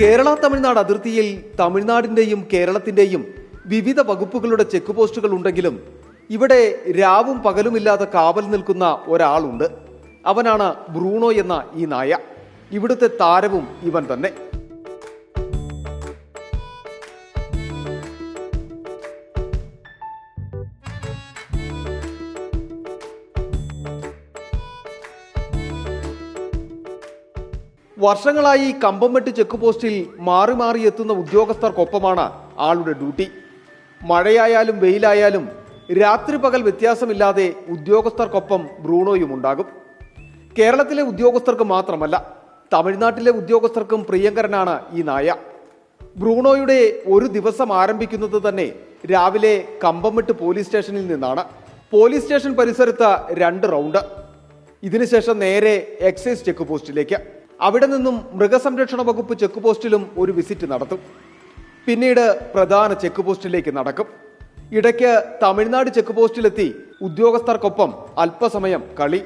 കേരള തമിഴ്നാട് അതിർത്തിയിൽ തമിഴ്നാടിന്റെയും കേരളത്തിന്റെയും വിവിധ വകുപ്പുകളുടെ ചെക്ക് പോസ്റ്റുകൾ ഉണ്ടെങ്കിലും ഇവിടെ രാവും പകലുമില്ലാതെ കാവൽ നിൽക്കുന്ന ഒരാളുണ്ട്. അവനാണ് ബ്രൂണോ എന്ന ഈ നായ. ഇവിടുത്തെ താരവും ഇവൻ തന്നെ. വർഷങ്ങളായി കമ്പംമെട്ട് ചെക്ക് പോസ്റ്റിൽ മാറി മാറി എത്തുന്ന ഉദ്യോഗസ്ഥർക്കൊപ്പമാണ് ആളുടെ ഡ്യൂട്ടി. മഴയായാലും വെയിലായാലും രാത്രി പകൽ വ്യത്യാസമില്ലാതെ ഉദ്യോഗസ്ഥർക്കൊപ്പം ബ്രൂണോയും ഉണ്ടാകും. കേരളത്തിലെ ഉദ്യോഗസ്ഥർക്ക് മാത്രമല്ല തമിഴ്നാട്ടിലെ ഉദ്യോഗസ്ഥർക്കും പ്രിയങ്കരനാണ് ഈ നായ. ബ്രൂണോയുടെ ഒരു ദിവസം ആരംഭിക്കുന്നത് തന്നെ രാവിലെ കമ്പംമെട്ട് പോലീസ് സ്റ്റേഷനിൽ നിന്നാണ്. പോലീസ് സ്റ്റേഷൻ പരിസരത്ത് രണ്ട് റൗണ്ട്. ഇതിനുശേഷം നേരെ എക്സൈസ് ചെക്ക് പോസ്റ്റിലേക്ക്. അവിടെ നിന്നും മൃഗസംരക്ഷണ വകുപ്പ് ചെക്ക് പോസ്റ്റിലും ഒരു വിസിറ്റ് നടത്തും. പിന്നീട് പ്രധാന ചെക്ക് പോസ്റ്റിലേക്ക് നടക്കും. ഇടയ്ക്ക് തമിഴ്നാട് ചെക്ക് പോസ്റ്റിലെത്തി ഉദ്യോഗസ്ഥർക്കൊപ്പം അല്പസമയം കളി.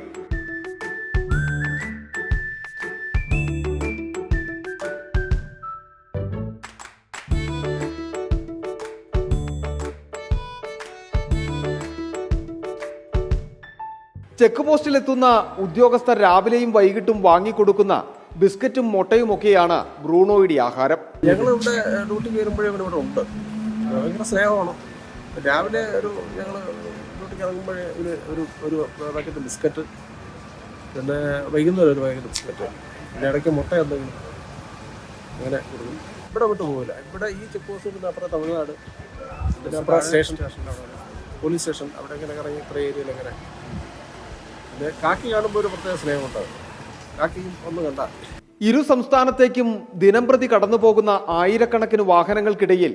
ചെക്ക് പോസ്റ്റിലെത്തുന്ന ഉദ്യോഗസ്ഥർ രാവിലെയും വൈകിട്ടും വാങ്ങിക്കൊടുക്കുന്ന ബിസ്ക്കറ്റും മുട്ടയും ഒക്കെയാണ് ബ്രൂണോയുടെ ആഹാരം. ഞങ്ങൾ ഇവിടെ ഡ്യൂട്ടി കയറുമ്പോഴേ ഇവിടെ ഇവിടെ ഉണ്ട് ഭയങ്കര സ്നേഹമാണ്. രാവിലെ ഒരു ഞങ്ങൾ ഡ്യൂട്ടിക്ക് ഇറങ്ങുമ്പോഴേ ഒരു ഒരു ഒരു പാക്കറ്റ് ബിസ്ക്കറ്റ് പിന്നെ വൈകുന്നേരം ഒരു പാക്കറ്റ് ബിസ്ക്കറ്റ് പിന്നെ ഇടയ്ക്ക് മുട്ട എന്തെങ്കിലും അങ്ങനെ കൊടുക്കും. ഇവിടെ വിട്ട് പോകില്ല ഇവിടെ ഈ ചെക്ക് പോസ്റ്റ് പിന്നെ അപ്പുറം തമിഴ്നാട് പിന്നെ അപ്പുറം സ്റ്റേഷൻ പോലീസ് സ്റ്റേഷൻ അവിടെ ഇങ്ങനെ കറങ്ങി ഇത്ര ഏരിയയിൽ ഇങ്ങനെ. പിന്നെ കാക്കി കാണുമ്പോൾ ഒരു പ്രത്യേക സ്നേഹമുണ്ടാകും ഒന്ന് കണ്ട. ഇരു സംസ്ഥാനത്തേക്കും ദിനംപ്രതി കടന്നുപോകുന്ന ആയിരക്കണക്കിന് വാഹനങ്ങൾക്കിടയിൽ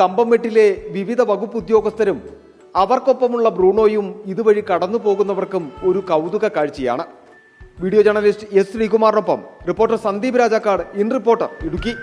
കമ്പംമെട്ടിലെ വിവിധ വകുപ്പ് ഉദ്യോഗസ്ഥരും അവർക്കൊപ്പമുള്ള ബ്രൂണോയും ഇതുവഴി കടന്നു പോകുന്നവർക്കും ഒരു കൗതുക കാഴ്ചയാണ്. Video journalist S ശ്രീകുമാറിനൊപ്പം reporter Sandeep Rajakkad in reporter Idukki.